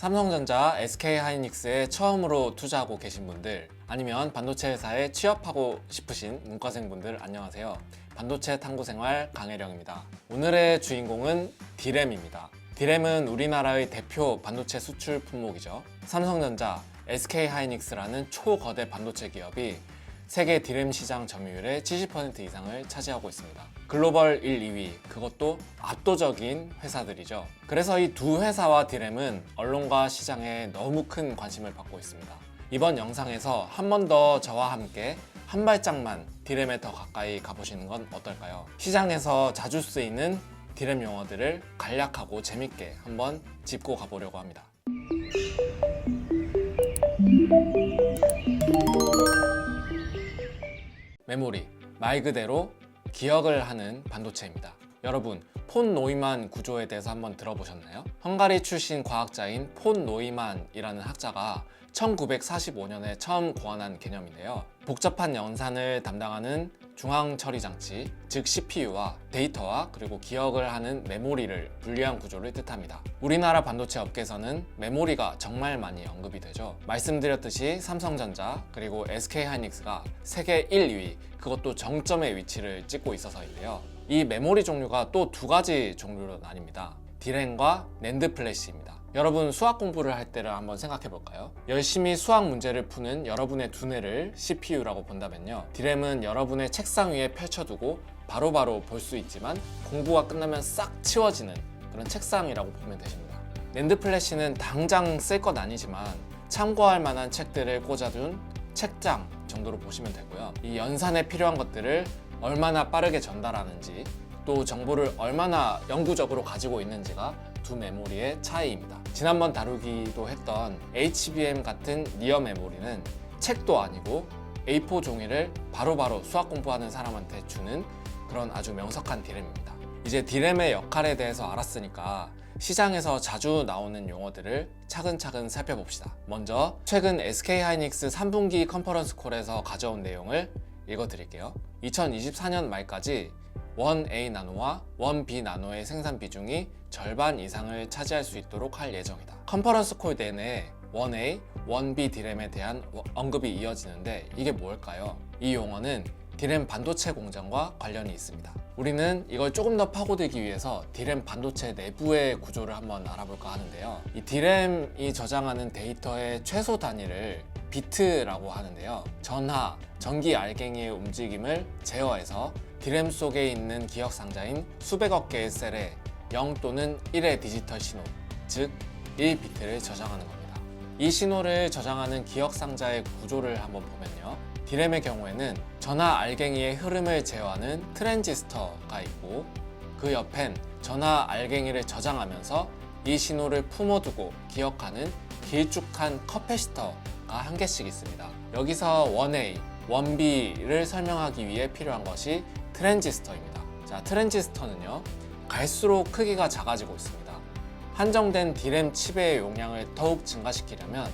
삼성전자, SK하이닉스에 처음으로 투자하고 계신 분들 아니면 반도체 회사에 취업하고 싶으신 문과생분들 안녕하세요. 반도체 탐구 생활 강혜령입니다. 오늘의 주인공은 디램입니다. 디램은 우리나라의 대표 반도체 수출 품목이죠. 삼성전자, SK하이닉스라는 초거대 반도체 기업이 세계 디램 시장 점유율의 70% 이상을 차지하고 있습니다. 글로벌 1, 2위, 그것도 압도적인 회사들이죠. 그래서 이 두 회사와 디램은 언론과 시장에 너무 큰 관심을 받고 있습니다. 이번 영상에서 한 번 더 저와 함께 한 발짝만 디램에 더 가까이 가보시는 건 어떨까요? 시장에서 자주 쓰이는 디램 용어들을 간략하고 재밌게 한번 짚고 가보려고 합니다. 메모리 말 그대로 기억을 하는 반도체입니다. 여러분 폰 노이만 구조에 대해서 한번 들어보셨나요? 헝가리 출신 과학자인 폰 노이만이라는 학자가 1945년에 처음 고안한 개념인데요. 복잡한 연산을 담당하는 중앙 처리 장치, 즉 CPU와 데이터와 그리고 기억을 하는 메모리를 분리한 구조를 뜻합니다. 우리나라 반도체 업계에서는 메모리가 정말 많이 언급이 되죠. 말씀드렸듯이 삼성전자 그리고 SK하이닉스가 세계 1, 2위 그것도 정점의 위치를 찍고 있어서인데요. 이 메모리 종류가 또 두 가지 종류로 나뉩니다. 디램과 낸드 플래시입니다. 여러분 수학 공부를 할 때를 한번 생각해 볼까요? 열심히 수학 문제를 푸는 여러분의 두뇌를 CPU라고 본다면요. 디램은 여러분의 책상 위에 펼쳐두고 바로바로 볼 수 있지만 공부가 끝나면 싹 치워지는 그런 책상이라고 보면 되십니다. 낸드 플래시는 당장 쓸것 아니지만 참고할 만한 책들을 꽂아둔 책장 정도로 보시면 되고요. 이 연산에 필요한 것들을 얼마나 빠르게 전달하는지 또 정보를 얼마나 영구적으로 가지고 있는지가 두 메모리의 차이입니다. 지난번 다루기도 했던 HBM 같은 리어 메모리는 책도 아니고 A4 종이를 바로 바로 수학 공부하는 사람한테 주는 그런 아주 명석한 디램입니다. 이제 디램의 역할에 대해서 알았으니까 시장에서 자주 나오는 용어들을 차근차근 살펴봅시다. 먼저 최근 SK하이닉스 3분기 컨퍼런스 콜에서 가져온 내용을 읽어드릴게요. 2024년 말까지 1A 나노와 1B 나노의 생산 비중이 절반 이상을 차지할 수 있도록 할 예정이다. 컨퍼런스 콜 내내 1A, 1B 디램에 대한 언급이 이어지는데 이게 뭘까요? 이 용어는 디램 반도체 공장과 관련이 있습니다. 우리는 이걸 조금 더 파고들기 위해서 디램 반도체 내부의 구조를 한번 알아볼까 하는데요. 이 디램이 저장하는 데이터의 최소 단위를 비트라고 하는데요. 전하, 전기 알갱이의 움직임을 제어해서 디램 속에 있는 기억 상자인 수백억 개의 셀에 0 또는 1의 디지털 신호, 즉 1비트를 저장하는 겁니다. 이 신호를 저장하는 기억 상자의 구조를 한번 보면요. 디램의 경우에는 전하 알갱이의 흐름을 제어하는 트랜지스터가 있고 그 옆엔 전하 알갱이를 저장하면서 이 신호를 품어두고 기억하는 길쭉한 커패시터가 한 개씩 있습니다. 여기서 1A, 1B를 설명하기 위해 필요한 것이 트랜지스터입니다. 자, 트랜지스터는요, 갈수록 크기가 작아지고 있습니다. 한정된 디램 칩의 용량을 더욱 증가시키려면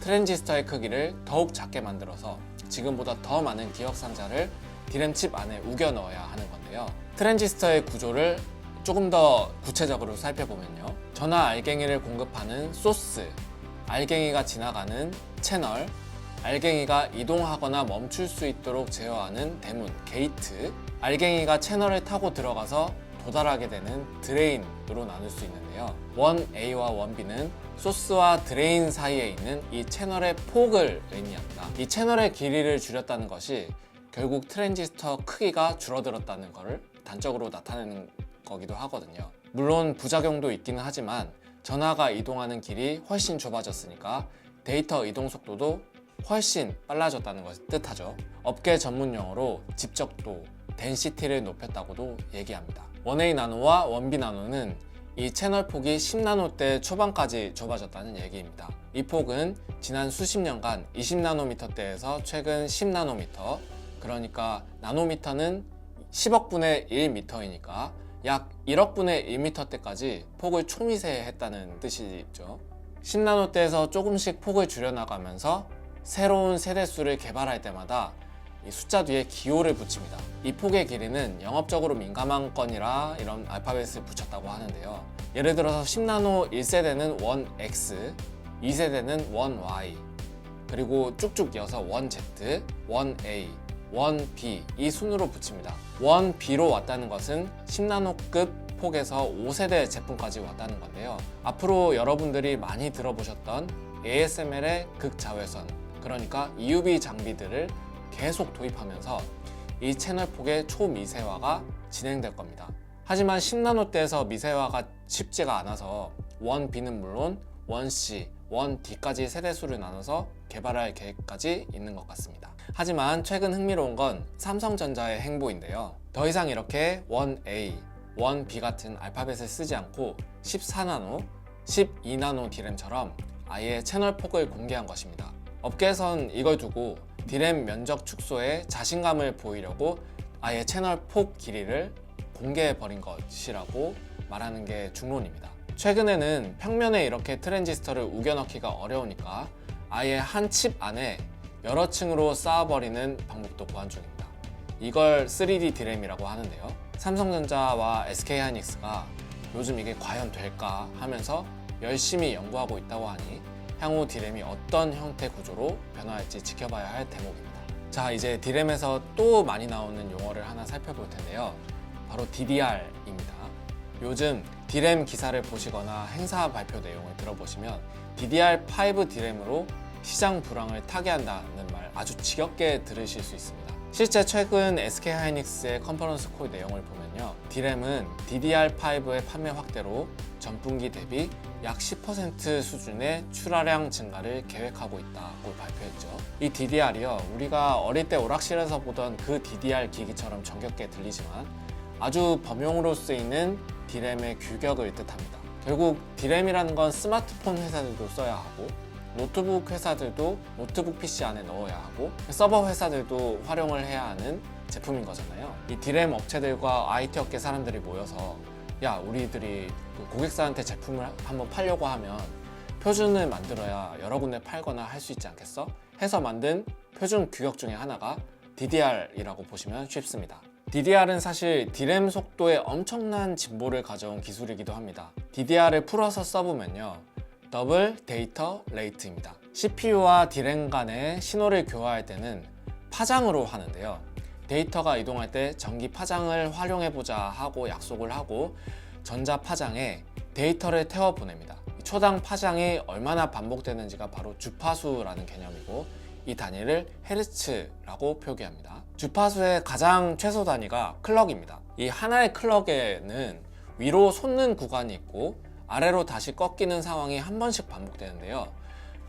트랜지스터의 크기를 더욱 작게 만들어서 지금보다 더 많은 기억 상자를 디램 칩 안에 우겨 넣어야 하는 건데요. 트랜지스터의 구조를 조금 더 구체적으로 살펴보면요. 전화 알갱이를 공급하는 소스, 알갱이가 지나가는 채널, 알갱이가 이동하거나 멈출 수 있도록 제어하는 대문, 게이트, 알갱이가 채널을 타고 들어가서 도달하게 되는 드레인으로 나눌 수 있는데요. 1A와 1B는 소스와 드레인 사이에 있는 이 채널의 폭을 의미합니다. 이 채널의 길이를 줄였다는 것이 결국 트랜지스터 크기가 줄어들었다는 것을 단적으로 나타내는 거기도 하거든요. 물론 부작용도 있기는 하지만 전화가 이동하는 길이 훨씬 좁아졌으니까 데이터 이동 속도도 훨씬 빨라졌다는 것을 뜻하죠. 업계 전문 용어로 집적도, 덴시티를 높였다고도 얘기합니다. 1A 나노와 1B 나노는 이 채널 폭이 10나노대 초반까지 좁아졌다는 얘기입니다. 이 폭은 지난 수십 년간 20나노미터대에서 최근 10나노미터, 그러니까 나노미터는 10억 분의 1미터이니까 약 1억 분의 1미터대까지 폭을 초미세했다는 뜻이죠. 10나노 대에서 조금씩 폭을 줄여나가면서 새로운 세대수를 개발할 때마다 이 숫자 뒤에 기호를 붙입니다. 이 폭의 길이는 영업적으로 민감한 건이라 이런 알파벳을 붙였다고 하는데요. 예를 들어서 10나노 1세대는 1X, 2세대는 1Y, 그리고 쭉쭉 이어서 1Z, 1A, 1B 이 순으로 붙입니다. 1B로 왔다는 것은 10나노급 폭에서 5세대 제품까지 왔다는 건데요. 앞으로 여러분들이 많이 들어보셨던 ASML의 극자외선, 그러니까 EUV 장비들을 계속 도입하면서 이 채널 폭의 초미세화가 진행될 겁니다. 하지만 10나노대에서 미세화가 쉽지가 않아서 1B는 물론 1C, 1D까지 세대수를 나눠서 개발할 계획까지 있는 것 같습니다. 하지만 최근 흥미로운 건 삼성전자의 행보인데요. 더 이상 이렇게 1A, 1B 같은 알파벳을 쓰지 않고 14나노, 12나노 디램처럼 아예 채널 폭을 공개한 것입니다. 업계에선 이걸 두고 디램 면적 축소에 자신감을 보이려고 아예 채널 폭 길이를 공개해 버린 것이라고 말하는 게 중론입니다. 최근에는 평면에 이렇게 트랜지스터를 우겨넣기가 어려우니까 아예 한 칩 안에 여러 층으로 쌓아버리는 방법도 보완 중입니다. 이걸 3D 디램이라고 하는데요. 삼성전자와 SK하이닉스가 요즘 이게 과연 될까 하면서 열심히 연구하고 있다고 하니 향후 디램이 어떤 형태 구조로 변화할지 지켜봐야 할 대목입니다. 자, 이제 디램에서 또 많이 나오는 용어를 하나 살펴볼 텐데요. 바로 DDR입니다. 요즘 디램 기사를 보시거나 행사 발표 내용을 들어보시면 DDR5 디램으로 시장 불황을 타개한다는 말 아주 지겹게 들으실 수 있습니다. 실제 최근 SK 하이닉스의 컨퍼런스 콜 내용을 보면요. 디램은 DDR5의 판매 확대로 전분기 대비 약 10% 수준의 출하량 증가를 계획하고 있다고 발표했죠. 이 DDR이요. 우리가 어릴 때 오락실에서 보던 그 DDR 기기처럼 정겹게 들리지만 아주 범용으로 쓰이는 디램의 규격을 뜻합니다. 결국 디램이라는 건 스마트폰 회사들도 써야 하고 노트북 회사들도 노트북 PC 안에 넣어야 하고 서버 회사들도 활용을 해야 하는 제품인 거잖아요. 이 디램 업체들과 IT 업계 사람들이 모여서 야 우리들이 그 고객사한테 제품을 한번 팔려고 하면 표준을 만들어야 여러 군데 팔거나 할 수 있지 않겠어? 해서 만든 표준 규격 중에 하나가 DDR이라고 보시면 쉽습니다. DDR은 사실 디램 속도에 엄청난 진보를 가져온 기술이기도 합니다. DDR을 풀어서 써보면요. 더블 데이터 레이트입니다. CPU와 디램 간의 신호를 교환할 때는 파장으로 하는데요. 데이터가 이동할 때 전기 파장을 활용해보자 하고 약속을 하고 전자 파장에 데이터를 태워 보냅니다. 초당 파장이 얼마나 반복되는지가 바로 주파수라는 개념이고 이 단위를 헤르츠라고 표기합니다. 주파수의 가장 최소 단위가 클럭입니다. 이 하나의 클럭에는 위로 솟는 구간이 있고 아래로 다시 꺾이는 상황이 한 번씩 반복되는데요.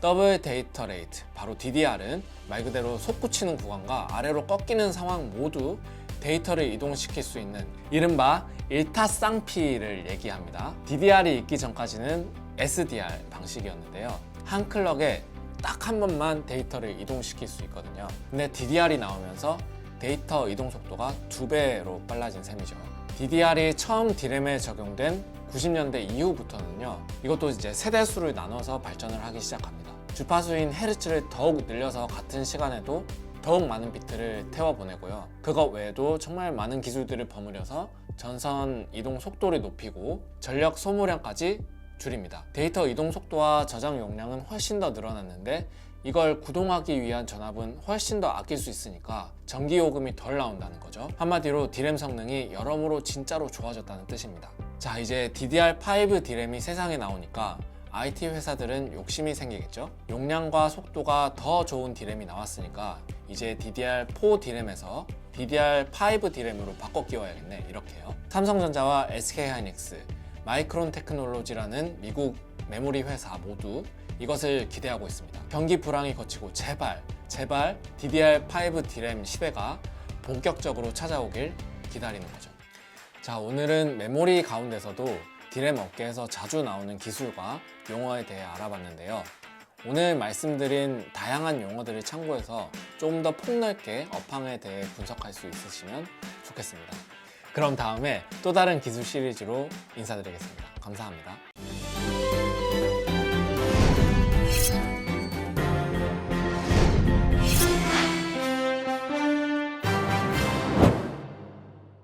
더블 데이터 레이트, 바로 DDR은 말 그대로 솟구치는 구간과 아래로 꺾이는 상황 모두 데이터를 이동시킬 수 있는 이른바 일타쌍피를 얘기합니다. DDR이 있기 전까지는 SDR 방식이었는데요. 한 클럭에 딱 한 번만 데이터를 이동시킬 수 있거든요. 근데 DDR이 나오면서 데이터 이동 속도가 두 배로 빨라진 셈이죠. DDR이 처음 디램에 적용된 90년대 이후부터는요. 이것도 이제 세대수를 나눠서 발전을 하기 시작합니다. 주파수인 헤르츠를 더욱 늘려서 같은 시간에도 더욱 많은 비트를 태워 보내고요. 그것 외에도 정말 많은 기술들을 버무려서 전선 이동 속도를 높이고 전력 소모량까지 줄입니다. 데이터 이동 속도와 저장 용량은 훨씬 더 늘어났는데 이걸 구동하기 위한 전압은 훨씬 더 아낄 수 있으니까 전기 요금이 덜 나온다는 거죠. 한마디로 디램 성능이 여러모로 진짜로 좋아졌다는 뜻입니다. 자, 이제 DDR5 디램이 세상에 나오니까 IT 회사들은 욕심이 생기겠죠. 용량과 속도가 더 좋은 디램이 나왔으니까 이제 DDR4 디램에서 DDR5 디램으로 바꿔 끼워야겠네. 이렇게요. 삼성전자와 SK하이닉스, 마이크론 테크놀로지라는 미국 메모리 회사 모두 이것을 기대하고 있습니다. 경기 불황이 거치고 제발 제발 DDR5 디램 시대가 본격적으로 찾아오길 기다리는 거죠. 자, 오늘은 메모리 가운데서도 디램 업계에서 자주 나오는 기술과 용어에 대해 알아봤는데요. 오늘 말씀드린 다양한 용어들을 참고해서 좀 더 폭넓게 업황에 대해 분석할 수 있으시면 좋겠습니다. 그럼 다음에 또 다른 기술 시리즈로 인사드리겠습니다. 감사합니다.